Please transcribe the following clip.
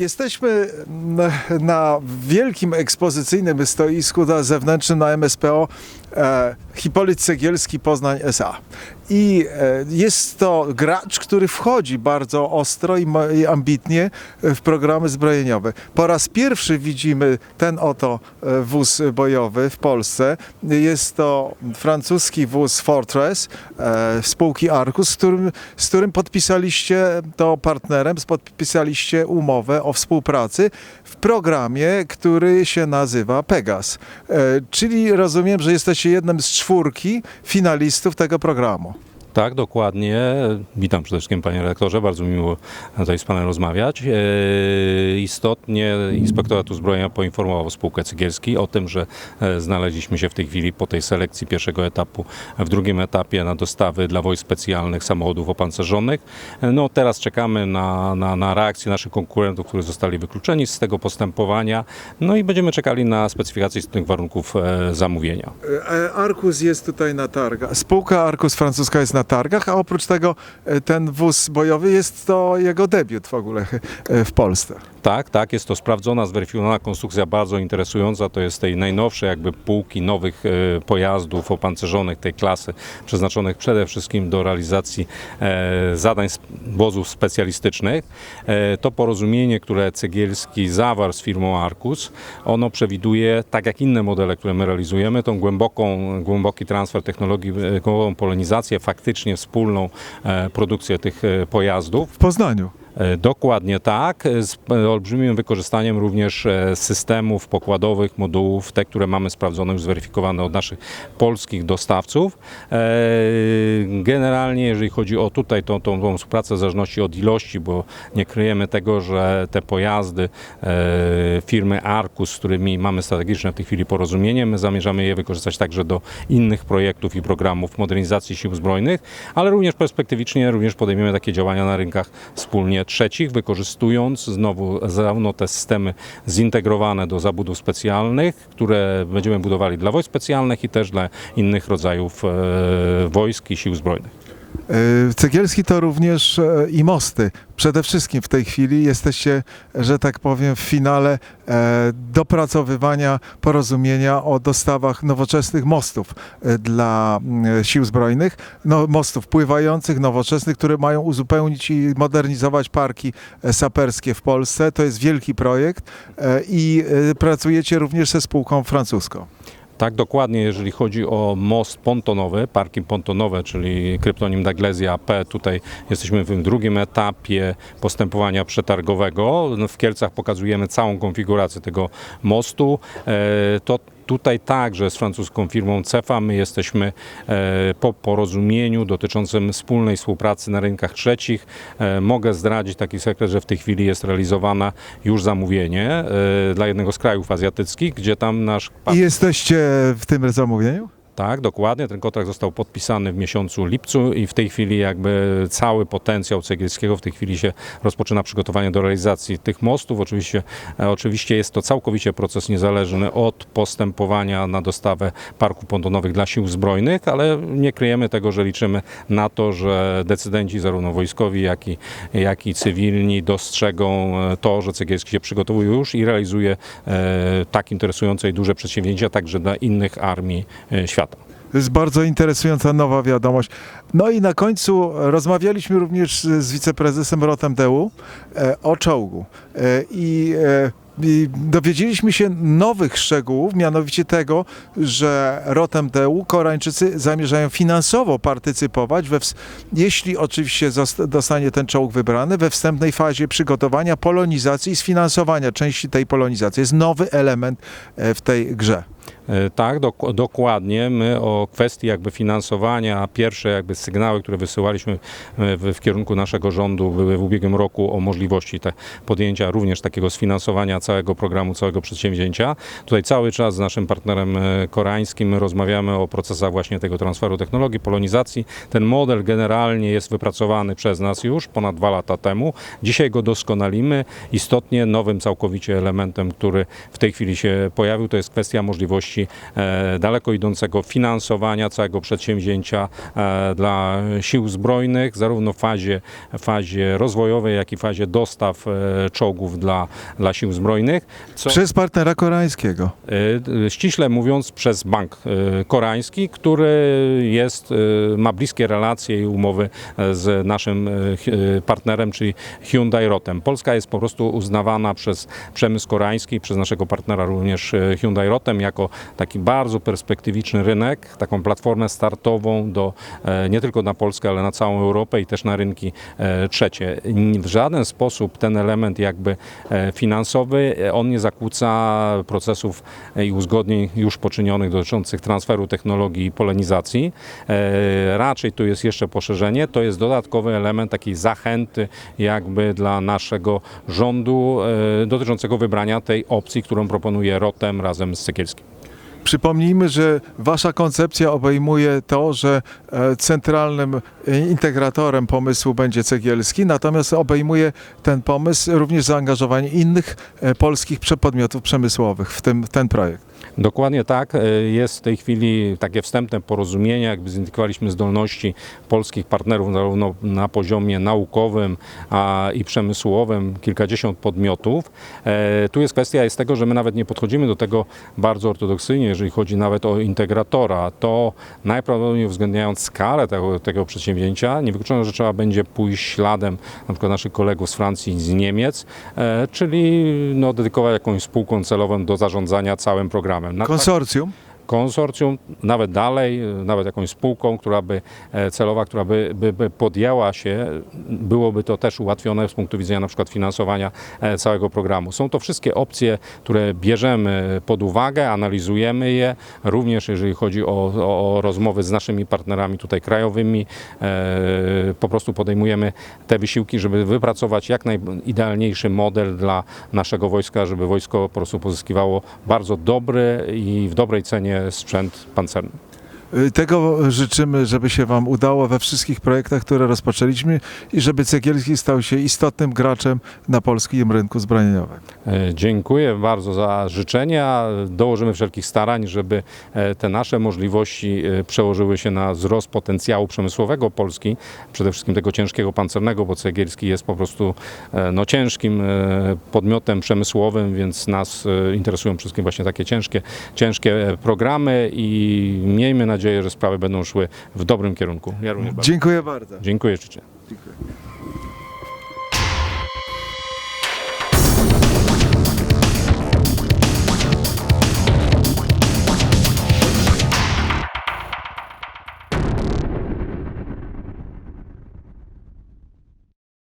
Jesteśmy na, na wielkim ekspozycyjnym stoisku zewnętrznym na MSPO e, Hipolit Cegielski Poznań SA. I e, jest to gracz, który wchodzi bardzo ostro i, ambitnie w programy zbrojeniowe. Po raz pierwszy widzimy ten oto e, wóz bojowy w Polsce. Jest to francuski wóz Fortress e, spółki Arcus, z którym, z którym podpisaliście to partnerem, podpisaliście umowę o współpracy w programie, który się nazywa Pegas. E, czyli rozumiem, że jesteście jednym z czwórki finalistów tego programu. Tak, dokładnie. Witam przede wszystkim panie redaktorze, bardzo miło tutaj z panem rozmawiać. E, Istotnie Inspektorat Uzbrojenia poinformował spółkę Cegielski o tym, że e, znaleźliśmy się w tej chwili po tej selekcji pierwszego etapu w drugim etapie na dostawy dla wojsk specjalnych samochodów opancerzonych. E, No teraz czekamy na, na, na reakcję naszych konkurentów, którzy zostali wykluczeni z tego postępowania. No i będziemy czekali na specyfikację tych warunków zamówienia. Arcus jest tutaj na targach. Spółka Arcus francuska jest na targach, a oprócz tego e, ten wóz bojowy jest to jego debiut w ogóle e, w Polsce. Tak, tak, jest to sprawdzona, zweryfikowana konstrukcja, bardzo interesująca. To jest tej najnowszej jakby półki nowych e, pojazdów opancerzonych tej klasy, przeznaczonych przede wszystkim do realizacji e, zadań wozów specjalistycznych. E, to porozumienie, które Cegielski zawarł z firmą Arcus, ono przewiduje, tak jak inne modele, które my realizujemy, tą głęboką, głęboki transfer technologii, e, głęboką polonizację, faktycznie wspólną e, produkcję tych e, pojazdów. W Poznaniu. E, Dokładnie tak, z e, olbrzymim wykorzystaniem również e, systemów pokładowych, modułów, te, które mamy sprawdzone, już zweryfikowane od naszych polskich dostawców. Generalnie, jeżeli chodzi o tutaj tą, tą, tą współpracę w zależności od ilości, bo nie kryjemy tego, że te pojazdy firmy Arcus, z którymi mamy strategiczne w tej chwili porozumienie, my zamierzamy je wykorzystać także do innych projektów i programów modernizacji sił zbrojnych, ale również perspektywicznie również podejmiemy takie działania na rynkach wspólnie trzecich, wykorzystując znowu zarówno te systemy zintegrowane do zabudów specjalnych, które będziemy budowali dla wojsk specjalnych i też dla innych rodzajów e, wojsk i sił zbrojnych. E, Cegielski to również e, i mosty. Przede wszystkim w tej chwili jesteście, że tak powiem, w finale e, dopracowywania porozumienia o dostawach nowoczesnych mostów dla mm, sił zbrojnych. No, mostów pływających, nowoczesnych, które mają uzupełnić i modernizować parki saperskie w Polsce. To jest wielki projekt i pracujecie również ze spółką francuską. Tak, dokładnie, jeżeli chodzi o most pontonowy, parki pontonowe, czyli kryptonim Daglesia P, tutaj jesteśmy w drugim etapie postępowania przetargowego. W Kielcach pokazujemy całą konfigurację tego mostu. E, To Tutaj także z francuską firmą CEFA my jesteśmy e, po porozumieniu dotyczącym wspólnej współpracy na rynkach trzecich. E, Mogę zdradzić taki sekret, że w tej chwili jest realizowane już zamówienie e, dla jednego z krajów azjatyckich, gdzie tam nasz I jesteście w tym zamówieniu? Tak, dokładnie. Ten kontrakt został podpisany w miesiącu lipcu i w tej chwili jakby cały potencjał Cegielskiego w tej chwili się rozpoczyna przygotowanie do realizacji tych mostów. Oczywiście, e, oczywiście jest to całkowicie proces niezależny od postępowania na dostawę parków pontonowych dla sił zbrojnych, ale nie kryjemy tego, że liczymy na to, że decydenci zarówno wojskowi, jak i, jak i cywilni dostrzegą e, to, że Cegielski się przygotowuje już i realizuje e, tak interesujące i duże przedsięwzięcia także dla innych armii e, świata. To jest bardzo interesująca nowa wiadomość. No i na końcu rozmawialiśmy również z wiceprezesem Rotem Deu e, o czołgu. E, I, e, I dowiedzieliśmy się nowych szczegółów, mianowicie tego, że Rotem Deu Koreańczycy zamierzają finansowo partycypować, we, jeśli oczywiście dostanie ten czołg wybrany, we wstępnej fazie przygotowania polonizacji i sfinansowania części tej polonizacji. Jest nowy element w tej grze. E, Tak, dok- dokładnie. My o kwestii jakby finansowania, pierwsze jakby sygnały, które wysyłaliśmy e, w, w kierunku naszego rządu były w ubiegłym roku o możliwości te podjęcia również takiego sfinansowania całego programu, całego przedsięwzięcia. Tutaj cały czas z naszym partnerem e, koreańskim rozmawiamy o procesach właśnie tego transferu technologii, polonizacji. Ten model generalnie jest wypracowany przez nas już ponad dwa lata temu. Dzisiaj go doskonalimy. Istotnie nowym całkowicie elementem, który w tej chwili się pojawił, to jest kwestia możliwości możliwości e, daleko idącego finansowania całego przedsięwzięcia e, dla sił zbrojnych, zarówno w fazie, fazie rozwojowej, jak i fazie dostaw e, czołgów dla, dla sił zbrojnych. Co, Przez partnera koreańskiego. Ściśle mówiąc przez bank koreański, który jest, ma bliskie relacje i umowy z naszym partnerem, czyli Hyundai Rotem. Polska jest po prostu uznawana przez przemysł koreański, przez naszego partnera również Hyundai Rotem jako taki bardzo perspektywiczny rynek, taką platformę startową do, e, nie tylko na Polskę, ale na całą Europę i też na rynki e, trzecie. W żaden sposób ten element jakby e, finansowy, on nie zakłóca procesów i uzgodnień już poczynionych dotyczących transferu technologii i polenizacji. Raczej tu jest jeszcze poszerzenie, to jest dodatkowy element takiej zachęty jakby dla naszego rządu dotyczącego wybrania tej opcji, którą proponuje Rotem razem z Sekielskim. Przypomnijmy, że wasza koncepcja obejmuje to, że e, centralnym e, integratorem pomysłu będzie Cegielski, natomiast obejmuje ten pomysł również zaangażowanie innych e, polskich przepodmiotów przemysłowych w tym, ten projekt. Dokładnie tak. E, Jest w tej chwili takie wstępne porozumienie, jakby zidentyfikowaliśmy zdolności polskich partnerów zarówno na poziomie naukowym a i przemysłowym, kilkadziesiąt podmiotów. E, Tu jest kwestia jest tego, że my nawet nie podchodzimy do tego bardzo ortodoksyjnie, jeżeli chodzi nawet o integratora. To najprawdopodobniej uwzględniając skalę tego, tego przedsięwzięcia, niewykluczone, że trzeba będzie pójść śladem na przykład naszych kolegów z Francji i z Niemiec, e, czyli no, dedykować jakąś spółką celową do zarządzania całym programem. Na Konsorcjum. Konsorcjum, nawet dalej, nawet jakąś spółką, która by e, celowa, która by, by, by podjęła się, byłoby to też ułatwione z punktu widzenia na przykład finansowania e, całego programu. Są to wszystkie opcje, które bierzemy pod uwagę, analizujemy je, również jeżeli chodzi o, o, rozmowy z naszymi partnerami tutaj krajowymi, e, po prostu podejmujemy te wysiłki, żeby wypracować jak najidealniejszy model dla naszego wojska, żeby wojsko po prostu pozyskiwało bardzo dobry i w dobrej cenie sprzęt pancerny. Y, Tego życzymy, żeby się Wam udało we wszystkich projektach, które rozpoczęliśmy i żeby Cegielski stał się istotnym graczem na polskim rynku zbrojeniowym. E, Dziękuję bardzo za życzenia. Dołożymy wszelkich starań, żeby e, te nasze możliwości e, przełożyły się na wzrost potencjału przemysłowego Polski, przede wszystkim tego ciężkiego pancernego, bo Cegielski jest po prostu no, ciężkim podmiotem przemysłowym, więc nas interesują wszystkim właśnie takie ciężkie, ciężkie programy i miejmy nadzieję, że sprawy będą szły w dobrym kierunku. Ja również bardzo Dziękuję bardzo. dziękuję życzę. Dziękuję.